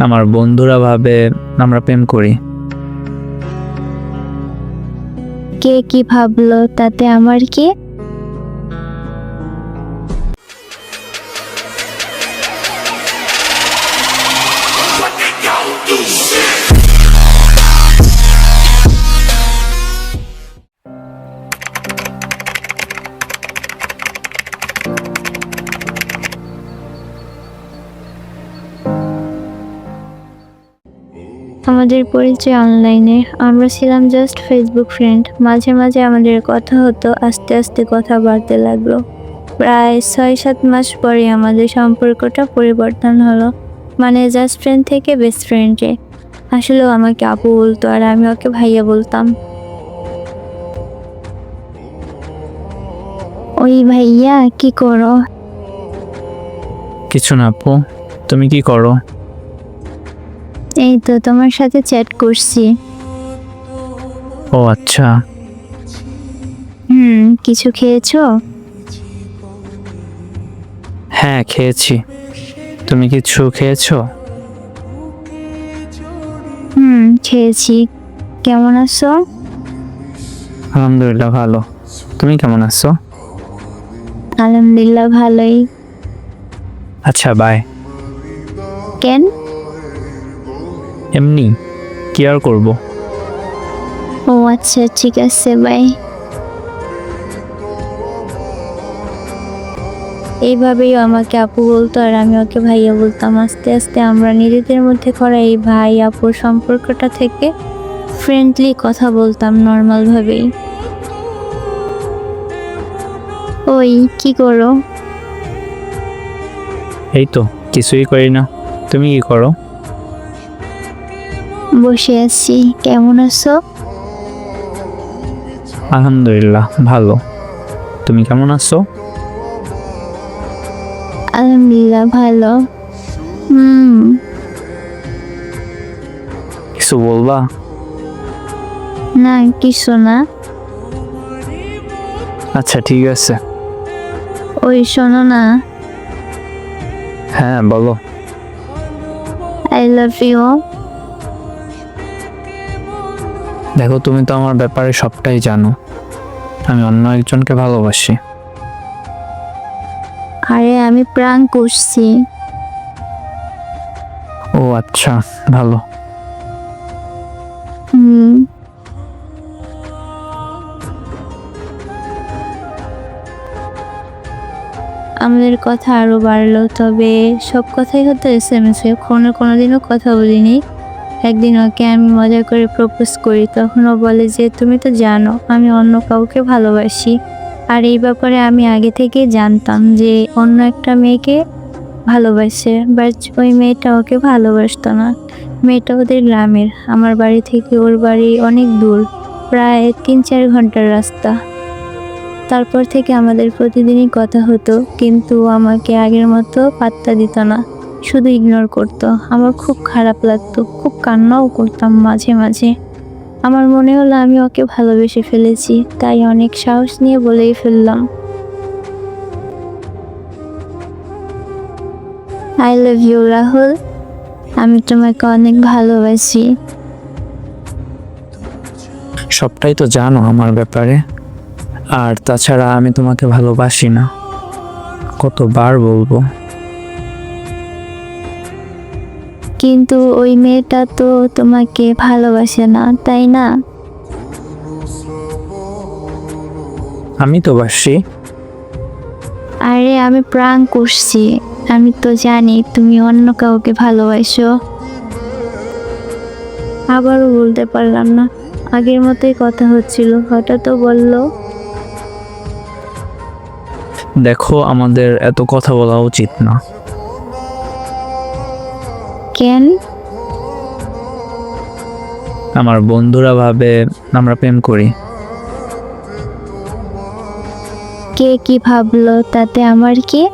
আমার বন্ধুরা ভাবে আমরা প্রেম করি। কে কি ভাবলো তাতে আমার কি? আমাদের পরিচয় অনলাইনে আমরা ছিলাম জাস্ট ফেসবুক ফ্রেন্ড মাঝে মাঝে আমাদের কথা হতো, আস্তে আস্তে কথা বাড়তে লাগল। প্রায় ছয় সাত মাস পরে আমাদের সম্পর্কটা পরিবর্তন হলো। মানে জাস্ট ফ্রেন্ড থেকে বেস্ট ফ্রেন্ডে আসলেও আমাকে আপু বলতো আর আমি ওকে ভাইয়া বলতাম। ওই ভাইয়া, কি করো? কিছু না আপু। তুমি কি করো? এই তো তোমার সাথে চ্যাট করছি। ও আচ্ছা। হুম কিছু খেয়েছো? হ্যাঁ খেয়েছি। তুমি কিছু খেয়েছো? হুম খেয়েছি। কেমন আছো? আলহামদুলিল্লাহ ভালো। তুমি কেমন আছো? আলহামদুলিল্লাহ ভালোই। আচ্ছা বাই কেন? এমনি কি আর করব? ও আচ্ছা ঠিক আছে বাই। এইভাবেই আমাকে আপু বলতো আর আমি ওকে ভাইয়া বলতাম আস্তে আস্তে আমরা নিজেদের মধ্যে করা এই ভাই আপুর সম্পর্কটা থেকে ফ্রেন্ডলি কথা বলতাম নর্মালভাবেই। ওই কি করো? এই তো কিছুই করি না। তুমি কি করো? বসে আছি। কেমন আছো? আলহামদুলিল্লাহ ভালো। তুমি কেমন আছো? আলহামদুলিল্লাহ ভালো। হুম। কিছু বলবা? না কিছু না। আচ্ছা ঠিক আছে। ওই শোনো না। হ্যাঁ বলো। আই লাভ ইউ দেখো তুমি তো আমার ব্যাপারে সবটাই জানো। আমি অন্য একজনকে ভালোবাসি। আরে আমি প্রাণ করছি ও আচ্ছা ভালো। হুম। আমাদের কথা আরও বাড়লো তবে সব কথাই হতো এস এম এস ফোনে কোনোদিনও কথা বলিনি। একদিন ওকে আমি মজা করে প্রপোজ করি, তখন ও বলে যে, তুমি তো জানো, আমি অন্য কাউকে ভালোবাসি। আর এই ব্যাপারে আমি আগে থেকেই জানতাম যে, অন্য একটা মেয়েকে ভালোবাসে বাট ওই মেয়েটা ওকে ভালোবাসতো না। মেয়েটা ওদের গ্রামের, আমার বাড়ি থেকে ওর বাড়ি অনেক দূর, প্রায় তিন চার ঘণ্টার রাস্তা। তারপর থেকে আমাদের প্রতিদিনই কথা হতো, কিন্তু আমাকে আগের মতো পাত্তা দিত না। শুধু ইগনোর করতো। আমার খুব খারাপ লাগতো, খুব কান্নাও করতাম মাঝে মাঝে। আমার মনে হলো আমি ওকে ভালোবেসে ফেলেছি, তাই অনেক সাহস নিয়ে বলেই ফেললাম। I love you Rahul. আমি তোমাকে অনেক ভালোবাসি। সবটাই তো জানো আমার ব্যাপারে। আর তাছাড়া আমি তোমাকে ভালোবাসি না। কতবার বলব। কিন্তু ওই মেয়েটা তো তোমাকে ভালোবাসে না তাই না? আমি তো বাসি। আরে আমি প্রাণ করছি আমি তো জানি তুমি অন্য কাউকে ভালোবাসো। আবারও বলতে পারলাম না। আগের মতোই কথা হচ্ছিল হঠাৎ তো বলল দেখো আমাদের এত কথা বলা উচিত না। কেন আমার বন্ধুরা ভাবে আমরা প্রেম করি। কে কি ভাবলো তাতে আমার কি?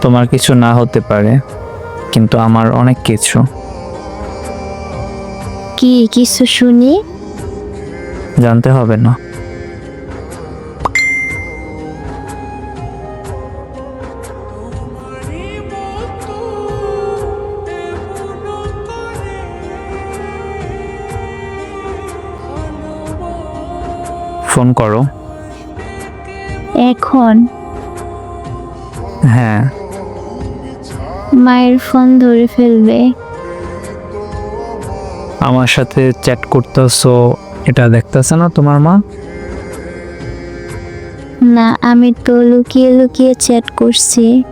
তোমার কিছু না হতে পারে কিন্তু আমার অনেক কিছু। কি কিছু শুনি? জানতে হবে না। ফোন করো। এখন? হ্যাঁ। মায়ের ফোন ধরে ফেলবে। আমার সাথে চ্যাট করতেছো এটা দেখতেছে না তোমার মা? না আমি তো লুকিয়ে লুকিয়ে চ্যাট করছি।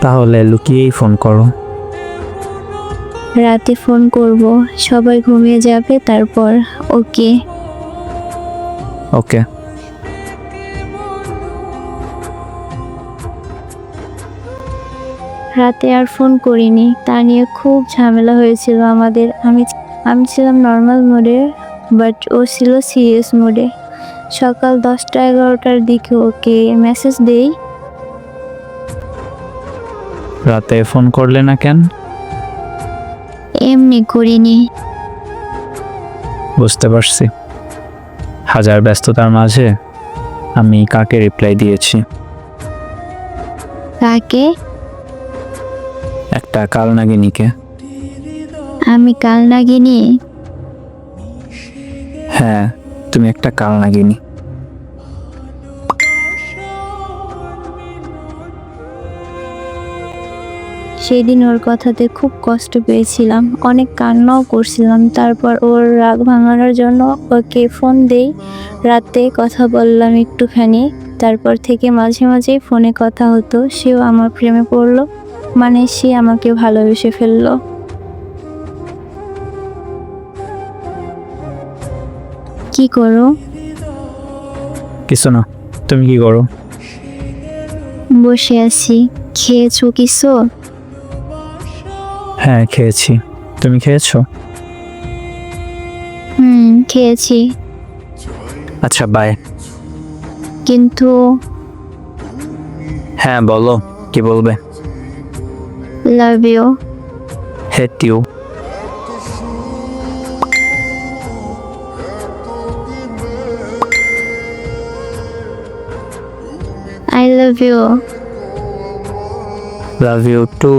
তাহলে লুকিয়েই ফোন করো। রাতে ফোন করব সবাই ঘুমিয়ে যাবে তারপর ওকে। ওকে। রাতে আর ফোন করিনি তা নিয়ে খুব ঝামেলা হয়েছিল আমাদের। আমি আমি ছিলাম নর্মাল মোডে বাট ও ছিল সিরিয়াস মোডে সকাল দশটা এগারোটার দিকে ওকে মেসেজ দেই। রাতে ফোন করলে না কেন? এমনি করিনি। বুঝতে পারছি। হাজার ব্যস্ততার মাঝে আমি কাকে রিপ্লাই দিয়েছি? কাকে? একটা কালনাগিনীকে। আমি কাল নাগিনি হ্যাঁ তুমি একটা কালনাগিনী। সেই দিন ওর কথাতে খুব কষ্ট পেয়েছিলাম। অনেক কান্নাও করছিলাম। তারপর ওর রাগ ভাঙানোর জন্য ওকে ফোন দেই। রাতে কথা বললাম একটুখানি। তারপর থেকে মাঝে মাঝেই ফোনে কথা হতো। সেও আমার প্রেমে পড়ল। মানে সে আমাকে ভালোবেসে ফেলল। কি করো? কিছু না। তুমি কি করো? বসে আছি। খেয়েছো কিছু? হ্যাঁ খেয়েছি। তুমি খেয়েছো? হুম খেয়েছি। আচ্ছা বাই কিন্তু হ্যাঁ বলো কি বলবে? Love you hate you I love you love you too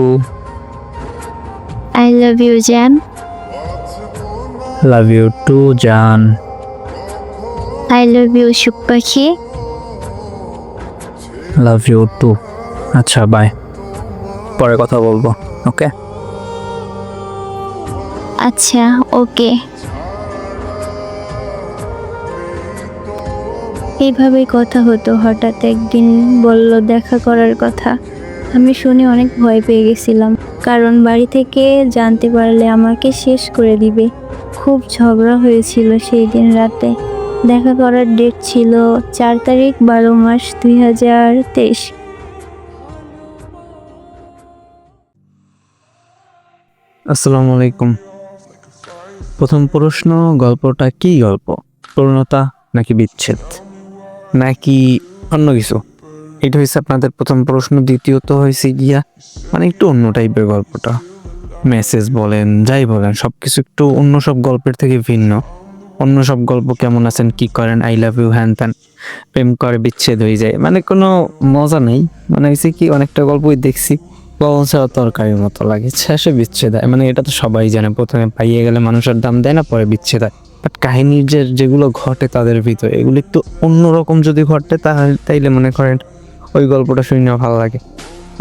I love you Gen love you too জান আই লাভ ইউ সুখ পাখি লাভ ইউ টু আচ্ছা বাই পরে কথা বলব ওকে আচ্ছা ওকে এইভাবেই কথা হতো হঠাৎ একদিন বলল দেখা করার কথা। আমি শুনে অনেক ভয় পেয়ে গেছিলাম। কারণ বাড়ি থেকে জানতে পারলে আমাকে শেষ করে দিবে। খুব ঝগড়া হয়েছিল সেই দিন রাতে। দেখা করার ডেট ছিল চার তারিখ বারো মাস দুই হাজার তেইশ। আসসালামু আলাইকুম। প্রথম প্রশ্ন, গল্পটা কি গল্প? পূর্ণতা নাকি বিচ্ছেদ? নাকি অন্য কিছু? এটা হয়েছে আপনাদের প্রথম প্রশ্ন, দ্বিতীয়ত হয়েছে গিয়া মানে একটু অন্য টাইপের গল্পটা। মেসেজ বলেন, যাই বলেন সব কিছু একটু অন্য সব গল্পের থেকে ভিন্ন। অন্য সব গল্প কেমন আছেন, কি করেন আই লাভ ইউ হ্যান ত্যান, প্রেম করে, বিচ্ছেদ হয়ে যায়। মানে কোনো মজা নেই। মানে হয়েছে কি, অনেকটা গল্পই দেখছি। লবণ ছাড়া তরকারির মতো লাগে, শেষে বিচ্ছেদ হয়। মানে এটা তো সবাই জানে, প্রথমে পাইয়ে গেলে মানুষের দাম দেয় না, পরে বিচ্ছেদ হয়। বাট কাহিনীর যে, যেগুলো ঘটে তাদের ভিতরে, এগুলো একটু অন্যরকম যদি ঘটে, তাহলে, তাইলে মনে করেন ওই গল্পটা শুনে ভালো লাগে।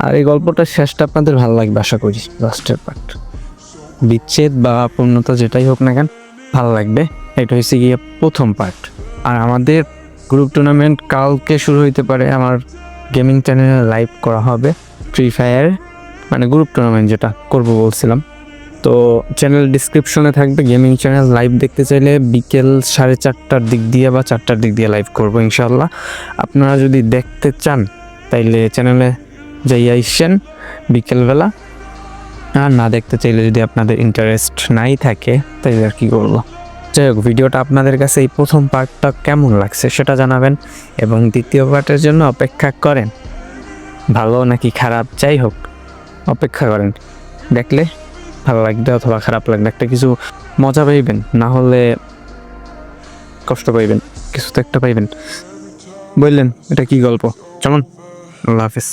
আর এই গল্পটার শেষটা আপনাদের ভালো লাগবে আশা করি লাস্টের পার্ট বিচ্ছেদ বা পূর্ণতা যেটাই হোক না কেন, ভালো লাগবে। এটা হচ্ছে গিয়ে প্রথম পার্ট আর আমাদের গ্রুপ টুর্নামেন্ট কালকে শুরু হইতে পারে, আমার গেমিং চ্যানেলে লাইভ করা হবে ফ্রি ফায়ার মানে গ্রুপ টুর্নামেন্ট যেটা করব বলছিলাম। তো চ্যানেল ডিসক্রিপশনে থাকবে গেমিং চ্যানেল লাইভ দেখতে চাইলে বিকেল সাড়ে চারটার দিক দিয়ে বা চারটার দিক দিয়ে লাইভ করব ইনশাল্লাহ আপনারা যদি দেখতে চান তাইলে চ্যানেলে যাই আইসেন বিকেলবেলা আর না দেখতে চাইলে যদি আপনাদের ইন্টারেস্ট নাই থাকে, তাইলে আর কি করব? যাই হোক ভিডিওটা আপনাদের কাছে এই প্রথম পার্টটা কেমন লাগছে সেটা জানাবেন এবং দ্বিতীয় পার্টের জন্য অপেক্ষা করেন। ভালো নাকি খারাপ? যাই হোক, অপেক্ষা করেন। দেখলে ভালো লাগবে অথবা খারাপ লাগবে একটা কিছু মজা পাইবেন, না হলে কষ্ট পাইবেন, কিছু তো একটা পাইবেন। বললেন, এটা কি গল্প? কেমন আল্লাহ হাফিজ